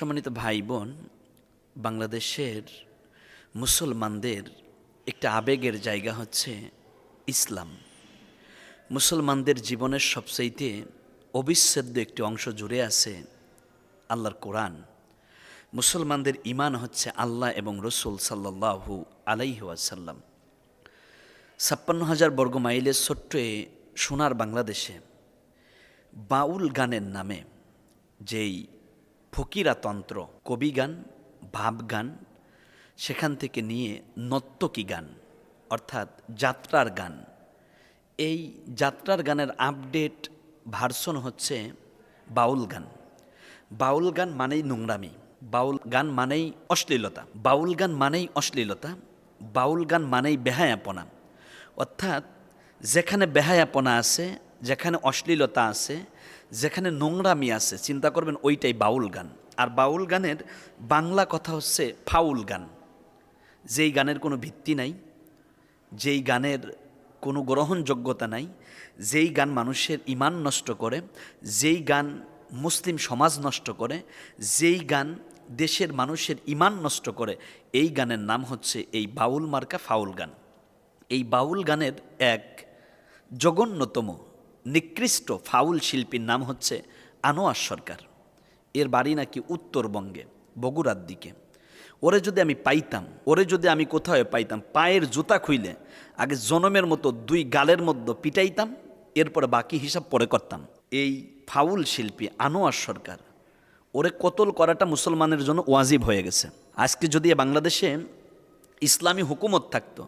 সম্মানিত ভাই বোন বাংলাদেশের মুসলমানদের একটা আবেগের জায়গা হচ্ছে ইসলাম। মুসলমানদের জীবনের সবচাইতে অবিচ্ছেদ্য একটি অংশ জুড়ে আছে আল্লাহর কোরআন। মুসলমানদের ইমান হচ্ছে আল্লাহ এবং রসুল সাল্লাহু আলাইহি ওয়াসাল্লাম। ছাপ্পান্ন হাজার বর্গ মাইলের ছোট্ট সোনার বাংলাদেশে বাউল গানের নামে যেই ফকিরাতন্ত্র কবি গান ভাব গান সেখান থেকে নিয়ে নর্তকী গান অর্থাৎ যাত্রার গান। এই যাত্রার গানের আপডেট ভার্সন হচ্ছে বাউল গান বাউল গান মানেই নোংরামি বাউল গান মানেই অশ্লীলতা বাউল গান মানেই অশ্লীলতা বাউল গান মানেই বেহায়াপনা। অর্থাৎ যেখানে বেহায়াপনা আছে, যেখানে অশ্লীলতা আছে যেখানে নোংরামি আছে, চিন্তা করবেন ওইটাই বাউল গান। আর বাউল গানের বাংলা কথা হচ্ছে ফাউল গান। যেই গানের কোনো ভিত্তি নাই, যেই গানের কোনো গ্রহণযোগ্যতা নাই, যেই গান মানুষের ইমান নষ্ট করে, যেই গান মুসলিম সমাজ নষ্ট করে, যেই গান দেশের মানুষের ইমান নষ্ট করে, এই গানের নাম হচ্ছে এই বাউল মার্কা ফাউল গান। এই বাউল গানের এক জঘন্যতম নিকৃষ্ট ফাউল শিল্পীর নাম হচ্ছে আনোয়ার সরকার। এর বাড়ি নাকি উত্তরবঙ্গে, বগুড়ার দিকে। ওরে যদি আমি পাইতাম, ওরে যদি আমি কোথাও পাইতাম, পায়ের জুতা খুইলে আগে জনমের মতো দুই গালের মধ্যে পিটাইতাম, এরপরে বাকি হিসাব পরে করতাম। এই ফাউল শিল্পী আনোয়ার সরকার, ওরে কতল করাটা মুসলমানের জন্য ওয়াজিব হয়ে গেছে। আজকে যদি বাংলাদেশে ইসলামী হুকুমত থাকতো,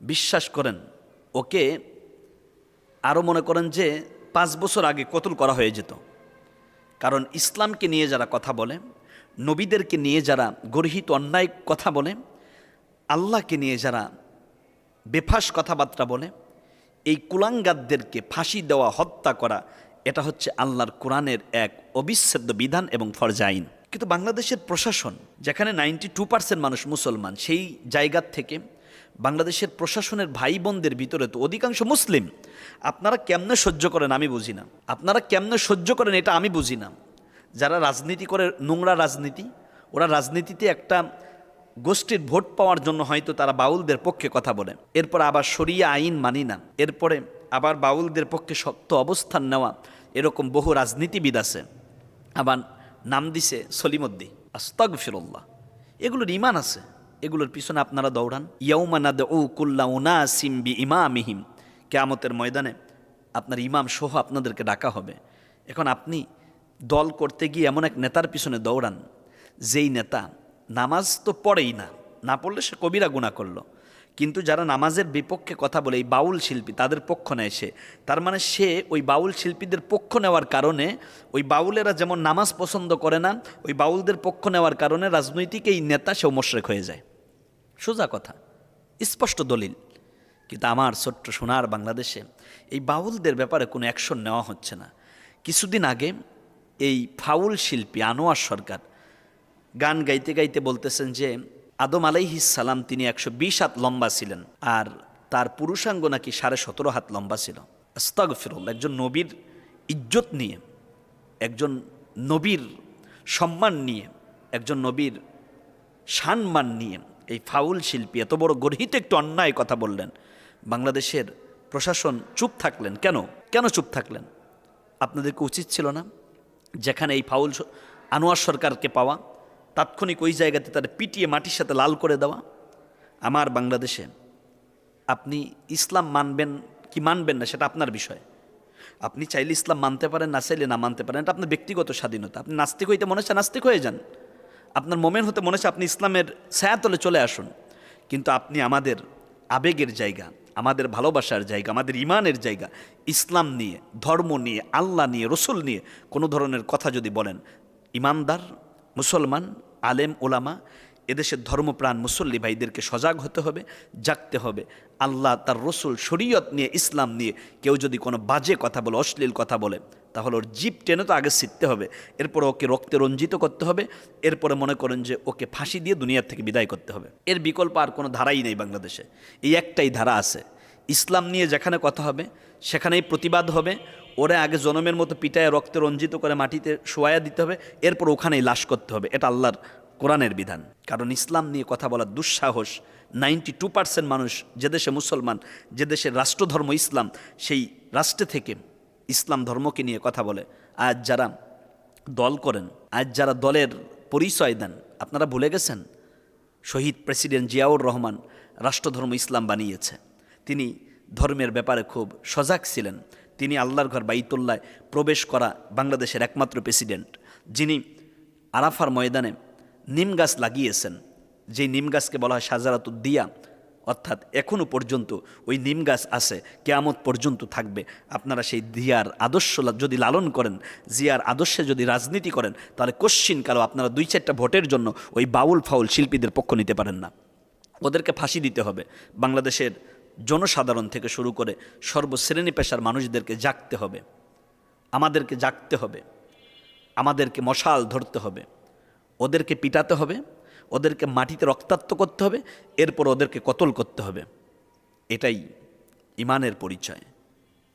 বিশ্বাস করেন, ওকে আরও মনে করেন যে পাঁচ বছর আগে কতল করা হয়ে যেত। কারণ ইসলামকে নিয়ে যারা কথা বলে, নবীদেরকে নিয়ে যারা গর্হিত অন্যায় কথা বলে, আল্লাহকে নিয়ে যারা বেফাস কথাবার্তা বলে, এই কুলাঙ্গাদদেরকে ফাঁসি দেওয়া, হত্যা করা, এটা হচ্ছে আল্লাহর কোরআনের এক অবিচ্ছেদ্য বিধান এবং ফরজা আইন। কিন্তু বাংলাদেশের প্রশাসন, যেখানে নাইনটি টু পার্সেন্ট মানুষ মুসলমান, সেই জায়গার থেকে বাংলাদেশের প্রশাসনের ভাই বোনদের ভিতরে তো অধিকাংশ মুসলিম। আপনারা কেমনে সহ্য করেন আমি বুঝি না। আপনারা কেমনে সহ্য করেন এটা আমি বুঝি না। যারা রাজনীতি করে, নোংরা রাজনীতি, ওরা রাজনীতিতে একটা গোষ্ঠীর ভোট পাওয়ার জন্য হয়তো তারা বাউলদের পক্ষে কথা বলে। এরপর আবার সরিয়া আইন মানি না। এরপরে আবার বাউলদের পক্ষে শক্ত অবস্থান নেওয়া। এরকম বহু রাজনীতিবিদ আছে। আবার নাম দিছে সলিমদ্দি আস্তাগ ফিরল্লাহ এগুলোর ইমান আছে। এগুলোর পিছনে আপনারা দৌড়ান। ইয়ৌমানাদ ও কুল্লা উনা সিম্বি ইমামিহিম কেয়ামতের ময়দানে আপনার ইমাম সহ আপনাদেরকে ডাকা হবে। এখন আপনি দল করতে গিয়ে এমন এক নেতার পিছনে দৌড়ান, যেই নেতা নামাজ তো পড়েই না না পড়লে সে কবিরা গুণা করল। কিন্তু যারা নামাজের বিপক্ষে কথা বলে, এই বাউল শিল্পী, তাদের পক্ষ নেয় সে। তার মানে সে ওই বাউল শিল্পীদের পক্ষ নেওয়ার কারণে, ওই বাউলেরা যেমন নামাজ পছন্দ করে না, ওই বাউলদের পক্ষ নেওয়ার কারণে রাজনৈতিক এই নেতা সেও মোশরেক হয়ে যায়। সোজা কথা, স্পষ্ট দলিল। কিন্তু আমার ছোট্ট সোনার বাংলাদেশে এই বাউলদের ব্যাপারে কোনো অ্যাকশন নেওয়া হচ্ছে না। কিছুদিন আগে এই ফাউল শিল্পী আনোয়ার সরকার গান গাইতে গাইতে বলতেছেন যে, আদম সালাম তিনি একশো বিশ হাত লম্বা ছিলেন আর তার পুরুষাঙ্গ নাকি সাড়ে সতেরো হাত লম্বা ছিল। আস্তাগ ফিরুল একজন নবীর ইজ্জত নিয়ে, একজন নবীর সম্মান নিয়ে, একজন নবীর সম্মান নিয়ে এই ফাউল শিল্পী, এত বড় গর্হিত একটু অন্যায় কথা বললেন। বাংলাদেশের প্রশাসন চুপ থাকলেন কেন? কেন চুপ থাকলেন? আপনাদেরকে উচিত ছিল না? যেখানে এই ফাউল আনোয়ার সরকারকে পাওয়া, তাৎক্ষণিক ওই জায়গাতে তার পিটিয়ে মাটির সাথে লাল করে দেওয়া। আমার বাংলাদেশে আপনি ইসলাম মানবেন কি মানবেন না সেটা আপনার বিষয়। আপনি চাইলে ইসলাম মানতে পারেন, না চাইলে না মানতে পারেন, এটা আপনার ব্যক্তিগত স্বাধীনতা। আপনি নাস্তিক হইতে মনে হচ্ছে নাস্তিক হয়ে যান। আপনার মোমেন হতে মনে হচ্ছে আপনি ইসলামের ছায়াতলে চলে আসুন, কিন্তু আপনি আমাদের আবেগের জায়গা, আমাদের ভালোবাসার জায়গা, আমাদের ইমানের জায়গা, ইসলাম নিয়ে, ধর্ম নিয়ে, আল্লাহ নিয়ে, রসুল নিয়ে কোনো ধরনের কথা যদি বলেন, ইমানদার, মুসলমান, আলেম, ওলামা, এদেশের ধর্মপ্রাণ মুসল্লি ভাইদেরকে সজাগ হতে হবে, জাগতে হবে। আল্লাহ তার রসুল শরীয়ত নিয়ে, ইসলাম নিয়ে কেউ যদি কোনো বাজে কথা বলে, অশ্লীল কথা বলে তাহলে ওর জিপ টেনে তো আগে শিখতে হবে। এরপরে ওকে রক্তে রঞ্জিত করতে হবে। এরপরে মনে করেন যে ওকে ফাঁসি দিয়ে দুনিয়ার থেকে বিদায় করতে হবে। এর বিকল্প আর কোনো ধারাই নেই বাংলাদেশে। এই একটাই ধারা আছে। ইসলাম নিয়ে যেখানে কথা হবে, সেখানেই প্রতিবাদ হবে। ওরা আগে জনমের মতো পিটায় রক্তে রঞ্জিত করে মাটিতে শোয়া দিতে হবে। এরপর ওখানেই লাশ করতে হবে। এটা আল্লাহর কোরআনের বিধান। কারণ ইসলাম নিয়ে কথা বলার দুঃসাহস, নাইনটি টু পার্সেন্ট মানুষ, যে দেশে মুসলমান, যে দেশের রাষ্ট্রধর্ম ইসলাম, সেই রাষ্ট্রে থেকে ইসলাম ধর্মকে নিয়ে কথা বলে, আজ যারা দল করেন, আজ যারা দলের পরিচয় দেন, আপনারা ভুলে গেছেন? শহীদ প্রেসিডেন্ট জিয়াউর রহমান রাষ্ট্রধর্ম ইসলাম বানিয়েছে। তিনি ধর্মের ব্যাপারে খুব সজাগ ছিলেন। তিনি আল্লাহর ঘর বাইতুল্লায় প্রবেশ করা বাংলাদেশের একমাত্র প্রেসিডেন্ট। যিনি আরাফার ময়দানে নিম গাছ লাগিয়েছেন। যেই নিম গাছকে বলা হয় সাজারাতুদ্দিয়া অর্থাৎ এখনও পর্যন্ত ওই নিম গাছ আছে, কেয়ামত পর্যন্ত থাকবে। আপনারা সেই দিয়ার আদর্শ যদি লালন করেন, জিয়ার আদর্শে যদি রাজনীতি করেন, তাহলে কোশ্চিন কালো আপনারা দুই চারটা ভোটের জন্য ওই বাউল ফাউল শিল্পীদের পক্ষ নিতে পারেন না। ওদেরকে ফাঁসি দিতে হবে। বাংলাদেশের জনসাধারণ থেকে শুরু করে সর্বশ্রেণী পেশার মানুষদেরকে জাগতে হবে। আমাদেরকে জাগতে হবে। আমাদেরকে মশাল ধরতে হবে। ওদেরকে পিটাতে হবে। ওদেরকে মাটিতে রক্তাক্ত করতে হবে, এরপর ওদেরকে কতল করতে হবে। এটাই ইমানের পরিচয়।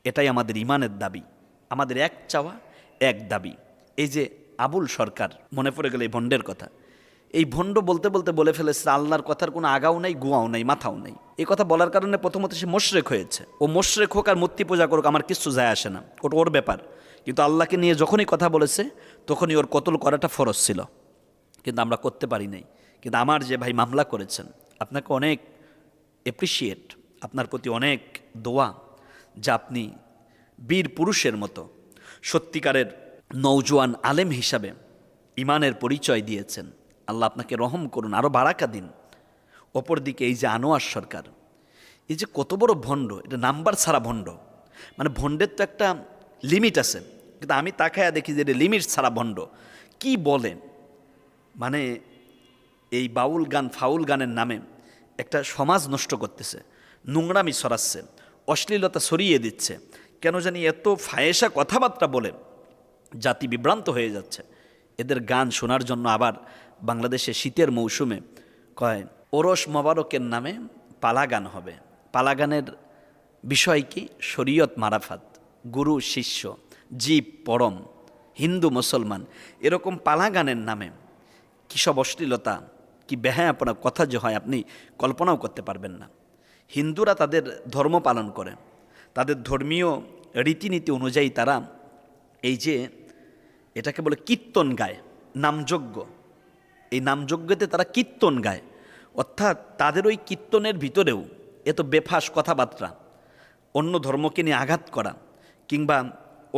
এটাই আমাদের ইমানের দাবি। আমাদের এক চাওয়া, এক দাবি। এই যে আবুল সরকার, মনে পড়ে গেলে এই ভণ্ডের কথা। এই ভণ্ড বলতে বলতে বলে ফেলেছে, আল্লাহর কথার কোনো আগাও নাই, গুয়াও নাই, মাথাও নাই। এই কথা বলার কারণে প্রথমত সে মোশরেক হয়েছে। ও মোশরেক হোক আর মূর্তি পূজা করুক, আমার কিচ্ছু যায় আসে না। ওটা ওর ব্যাপার। কিন্তু আল্লাহকে নিয়ে যখনই কথা বলেছে, তখনই ওর কতল করাটা ফরজ ছিল। কিন্তু আমরা করতে পারি নাই। কিন্তু আমার যে ভাই মামলা করেছেন, আপনাকে অনেক এপ্রিসিয়েট আপনার প্রতি অনেক দোয়া যা আপনি বীর পুরুষের মতো সত্যিকারের নৌজোয়ান আলেম হিসাবে ইমানের পরিচয় দিয়েছেন। আল্লাহ আপনাকে রহম করুন আরও বারাকা দিন। অপরদিকে এই যে আনোয়ার সরকার, এই যে কত বড় ভণ্ড, এটা নাম্বার ছাড়া ভণ্ড। মানে ভণ্ডের তো একটা লিমিট আছে, কিন্তু আমি তাকায়া দেখি যে এটা লিমিট ছাড়া ভণ্ড। কি বলে? মানে এই বাউল গান ফাউল গানের নামে একটা সমাজ নষ্ট করতেছে, নোংরামি সরাচ্ছে অশ্লীলতা সরিয়ে দিচ্ছে। কেন জানি এত ফায়েসা কথাবার্তা বলে জাতি বিভ্রান্ত হয়ে যাচ্ছে। এদের গান শোনার জন্য আবার বাংলাদেশে শীতের মৌসুমে কয়, ওরস মোবারকের নামে পালা গান হবে। পালা গানের বিষয় কি? শরীয়ত মারাফাত, গুরু শিষ্য, জীব পরম, হিন্দু মুসলমান, এরকম পালা গানের নামে কী সব অশ্লীলতা কি বেহায় আপনার কথা যে হয় আপনি কল্পনাও করতে পারবেন না। হিন্দুরা তাদের ধর্ম পালন করে। তাদের ধর্মীয় রীতিনীতি অনুযায়ী তারা এই যে এটাকে বলে কীর্তন গায়, নামযজ্ঞ। এই নামযজ্ঞতে তারা কীর্তন গায়। অর্থাৎ তাদের ওই কীর্তনের ভিতরেও এত বেফাস কথাবার্তা, অন্য ধর্মকে নিয়ে আঘাত করা কিংবা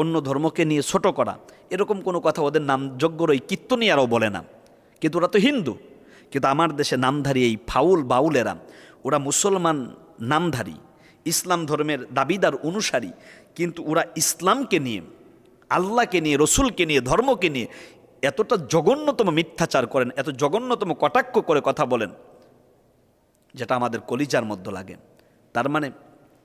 অন্য ধর্মকে নিয়ে ছোট করা, এরকম কোনো কথা ওদের নামযজ্ঞর ওই কীর্তনিয়ারাও বলে না। কিন্তু ওরা তো হিন্দু। কিন্তু আমার দেশে নামধারী এই ফাউল বাউলেরা, ওরা মুসলমান নামধারী, ইসলাম ধর্মের দাবিদার অনুসারী, কিন্তু ওরা ইসলামকে নিয়ে, আল্লাহকে নিয়ে, রসুলকে নিয়ে, ধর্মকে নিয়ে এতটা জঘন্যতম মিথ্যাচার করেন, এত জঘন্যতম কটাক্ষ করে কথা বলেন, যেটা আমাদের কলিজার মধ্যে লাগে। তার মানে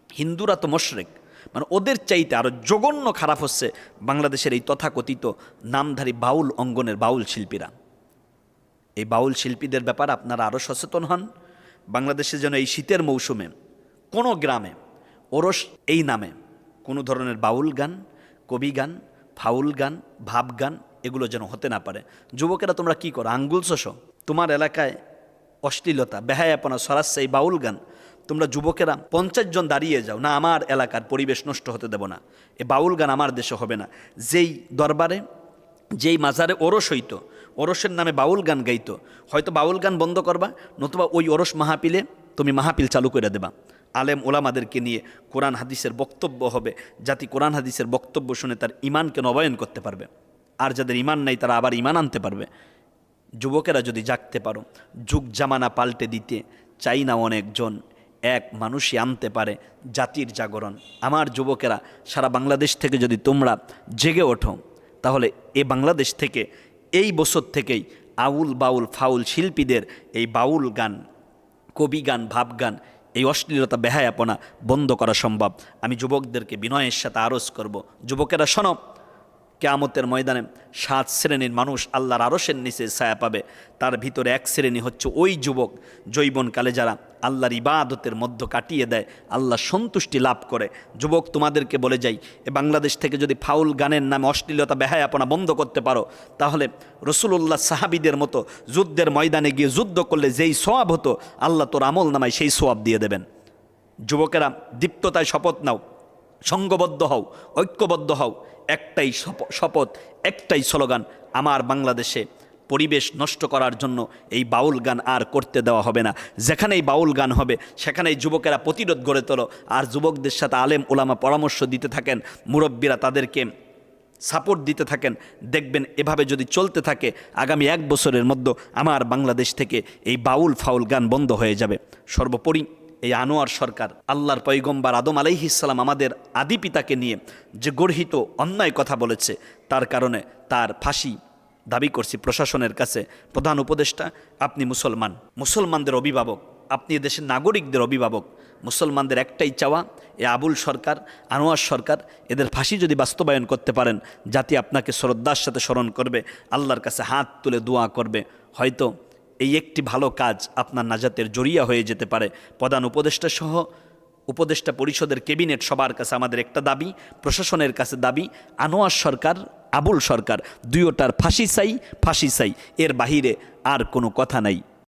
হিন্দুরা তো মশরেক মানে ওদের চাইতে আরও জঘন্য খারাপ হচ্ছে বাংলাদেশের এই তথাকথিত নামধারী বাউল অঙ্গনের বাউল শিল্পীরা। এই বাউল শিল্পীদের ব্যাপারে আপনারা আরও সচেতন হন। বাংলাদেশে যেন এই শীতের মৌসুমে কোনো গ্রামে ওরস এই নামে কোনো ধরনের বাউল গান, কবি গান, ফাউল গান, ভাব গান এগুলো যেন হতে না পারে। যুবকেরা তোমরা কি করো? আঙ্গুল শোষো তোমার এলাকায় অশ্লীলতা, বেহায়াপনা সরাচ্ছে এই বাউল গান। তোমরা যুবকেরা পঞ্চাশ জন দাঁড়িয়ে যাও। না, আমার এলাকার পরিবেশ নষ্ট হতে দেব না। এ বাউল গান আমার দেশে হবে না। যেই দরবারে, যেই মাজারে ওরস হইতো ওরসের নামে বাউল গান গাইতো। হয়তো বাউল গান বন্ধ করবা, নতুবা ওই ওরস মাহাপিলে তুমি মাহাপিল চালু করে দেবা। আলেম ওলামাদেরকে নিয়ে কোরআন হাদিসের বক্তব্য হবে। জাতি কোরআন হাদিসের বক্তব্য শুনে তার ইমানকে নবায়ন করতে পারবে। আর যাদের ইমান নাই, তারা আবার ইমান আনতে পারবে। যুবকেরা যদি জাগতে পারো, যুগ জামানা পাল্টে দিতে চাই না অনেকজন। এক মানুষই আনতে পারে জাতির জাগরণ। আমার যুবকেরা, সারা বাংলাদেশ থেকে যদি তোমরা জেগে ওঠো, তাহলে এ বাংলাদেশ থেকে এই বছর থেকেই আউল বাউল ফাউল শিল্পীদের এই বাউল গান, কবি গান, ভাব গান, এই অশ্লীলতা, বেহায়াপনা বন্ধ করা সম্ভব। আমি যুবকদেরকে বিনয়ের সাথে আরজ করব। যুবকেরা, শোনো, কেয়ামতের ময়দানে সাত শ্রেণির মানুষ আল্লাহর আরসের নিচে ছায়া পাবে। তার ভিতরে এক শ্রেণি হচ্ছে ওই যুবক, জৈবনকালে যারা আল্লাহর ইবাদতের মধ্য কাটিয়ে দেয়, আল্লাহ সন্তুষ্টি লাভ করে। যুবক, তোমাদেরকে বলে যাই, এ বাংলাদেশ থেকে যদি ফাউল গানের নামে অশ্লীলতা, বেহায়াপনা বন্ধ করতে পারো, তাহলে রসুল্লাহ সাহাবিদের মতো যুদ্ধের ময়দানে গিয়ে যুদ্ধ করলে যেই সোয়াব হতো, আল্লাহ তোর আমল নামায় সেই সোয়াব দিয়ে দেবেন। যুবকেরা, দীপ্ততায় শপথ নাও, সঙ্গবদ্ধ হও, ঐক্যবদ্ধ হও, একটাই শপথ, একটাই স্লোগান, আমার বাংলাদেশে পরিবেশ নষ্ট করার জন্য এই বাউল গান আর করতে দেওয়া হবে না। যেখানেই বাউল গান হবে, সেখানেই যুবকেরা প্রতিরোধ গড়ে তোলো। আর যুবকদের সাথে আলেম ওলামা পরামর্শ দিতে থাকেন, মুরব্বীরা তাদেরকে সাপোর্ট দিতে থাকেন। দেখবেন এভাবে যদি চলতে থাকে, আগামী এক বছরের মধ্যে আমার বাংলাদেশ থেকে এই বাউল ফাউল গান বন্ধ হয়ে যাবে। সর্বোপরি এই আনোয়ার সরকার, আল্লাহর পৈগম্বার আদম আলাইহিসাল্লাম আমাদের আদি পিতাকে নিয়ে যে গর্হিত অন্যায় কথা বলেছে, তার কারণে তার ফাঁসি দাবি করছি প্রশাসনের কাছে, প্রধান উপদেষ্টা, আপনি মুসলমান। মুসলমানদের অভিভাবক, আপনি দেশের নাগরিকদের অভিভাবক। মুসলমানদের একটাই চাওয়া, এ আবুল সরকার, আনোয়ার সরকার, এদের ফাঁসি যদি বাস্তবায়ন করতে পারেন, জাতি আপনাকে শ্রদ্ধার সাথে স্মরণ করবে, আল্লাহর কাছে হাত তুলে দোয়া করবে। হয়তো এই একটি ভালো কাজ আপনার নাজাতের জরিয়া হয়ে যেতে পারে। প্রধান উপদেষ্টা সহ উপদেষ্টা পরিষদের কেবিনেট সবার কাছে আমাদের একটা দাবি, প্রশাসনের কাছে দাবি, আনোয়ার সরকার, আবুল সরকার দুয়োটার ফাঁসি চাই ফাঁসি চাই। এর বাহিরে আর কোনো কথা নাই।